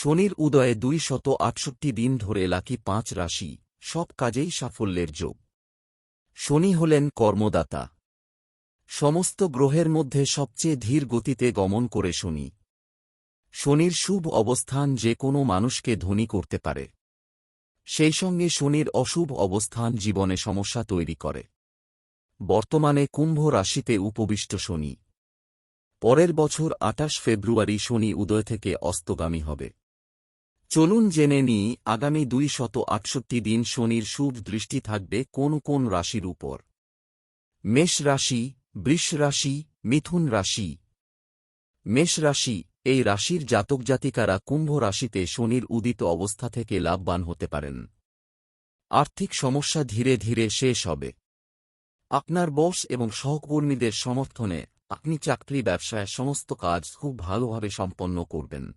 শনির উদয়ে দুই শত আটষট্টি দিন ধরে লাকি পাঁচ রাশি, সব কাজেই সাফল্যের যোগ। শনি হলেন কর্মদাতা। সমস্ত গ্রহের মধ্যে সবচেয়ে ধীর গতিতে গমন করে শনি। শনির শুভ অবস্থান যে কোনো মানুষকে ধনী করতে পারে। সেই সঙ্গে শনির অশুভ অবস্থান জীবনে সমস্যা তৈরি করে। বর্তমানে কুম্ভ রাশিতে উপবিষ্ট শনি। পরের বছর আটাশ ফেব্রুয়ারি শনি উদয় থেকে অস্তগামী হবে। চলুন জেনে নিই, আগামী দুই শত আটষট্টি দিন শনির শুভ দৃষ্টি থাকবে কোন কোন রাশির উপর। মেষ রাশি, বৃষ রাশি, মিথুন রাশি। মেষ রাশি, এই রাশির জাতক জাতিকারা কুম্ভ রাশিতে শনির উদিত অবস্থা থেকে লাভবান হতে পারেন। আর্থিক সমস্যা ধীরে ধীরে শেষ হবে। আপনার বস এবং সহকর্মীদের সমর্থনে আপনি চাকরি, ব্যবসায় সমস্ত কাজ খুব ভালোভাবে সম্পন্ন করবেন।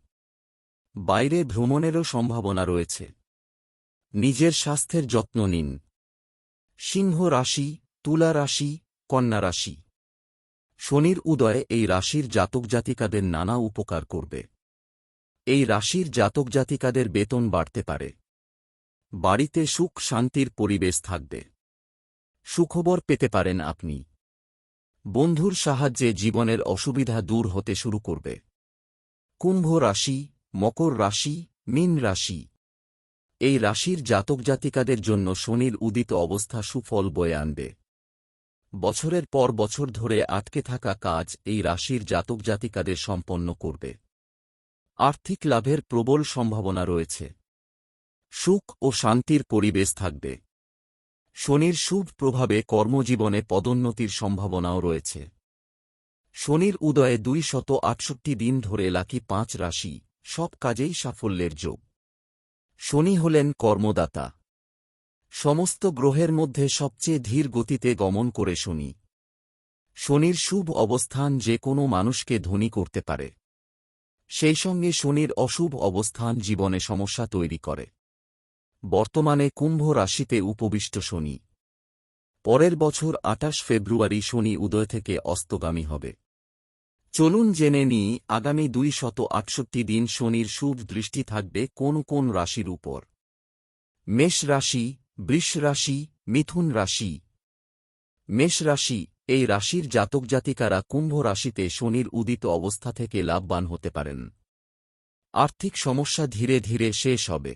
বাইরে ভ্রমণেরও সম্ভাবনা রয়েছে। নিজের স্বাস্থ্যের যত্ন নিন। সিংহ রাশি, তুলা রাশি, কন্যা রাশি। শনির উদয়ে এই রাশির জাতক জাতিকাদের নানা উপকার করবে। এই রাশির জাতক জাতিকাদের বেতন বাড়তে পারে। বাড়িতে সুখ শান্তির পরিবেশ থাকবে। সুখবর পেতে পারেন আপনি। বন্ধুর সাহায্যে জীবনের অসুবিধা দূর হতে শুরু করবে। কুম্ভ রাশি মকর রাশি, মিন রাশি। এই রাশির জাতক জাতিকাদের জন্য শনির উদিত অবস্থা সুফল বয়ে আনবে। বছরের পর বছর ধরে আটকে থাকা কাজ এই রাশির জাতক জাতিকাদের সম্পন্ন করবে। আর্থিক লাভের প্রবল সম্ভাবনা রয়েছে। সুখ ও শান্তির পরিবেশ থাকবে। শনির শুভ প্রভাবে কর্মজীবনে পদোন্নতির সম্ভাবনাও রয়েছে। শনির উদয়ে দুই শত আটষট্টি দিন ধরে লাকি পাঁচ রাশি। সব কাজেই সাফল্যের যোগ। শনি হলেন কর্মদাতা। সমস্ত গ্রহের মধ্যে সবচেয়ে ধীর গতিতে গমন করে শনি। শনির শুভ অবস্থান যে কোনো মানুষকে ধনী করতে পারে। সেই সঙ্গে শনির অশুভ অবস্থান জীবনে সমস্যা তৈরি করে। বর্তমানে কুম্ভ রাশিতে উপবিষ্ট শনি। পরের বছর আটাশ ফেব্রুয়ারি শনি উদয় থেকে অস্তগামী হবে। চলুন জেনে নিই, আগামী দুই শত আটষট্টি দিন শনির শুভ দৃষ্টি থাকবে কোন কোন রাশির উপর। মেষ রাশি, বৃষ রাশি, মিথুন রাশি। মেষ রাশি, এই রাশির জাতক জাতিকারা কুম্ভ রাশিতে শনির উদিত অবস্থা থেকে লাভবান হতে পারেন। আর্থিক সমস্যা ধীরে ধীরে শেষ হবে।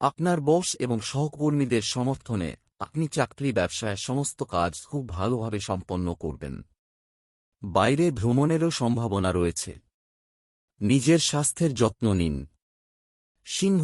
আপনার বস এবং সহকর্মীদের সমর্থনে আপনি চাকরি, ব্যবসায় সমস্ত কাজ খুব ভালোভাবে সম্পন্ন করবেন। বাইরে ভ্রমণেরও সম্ভাবনা রয়েছে। নিজের স্বাস্থ্যের যত্ন নিন। সিংহ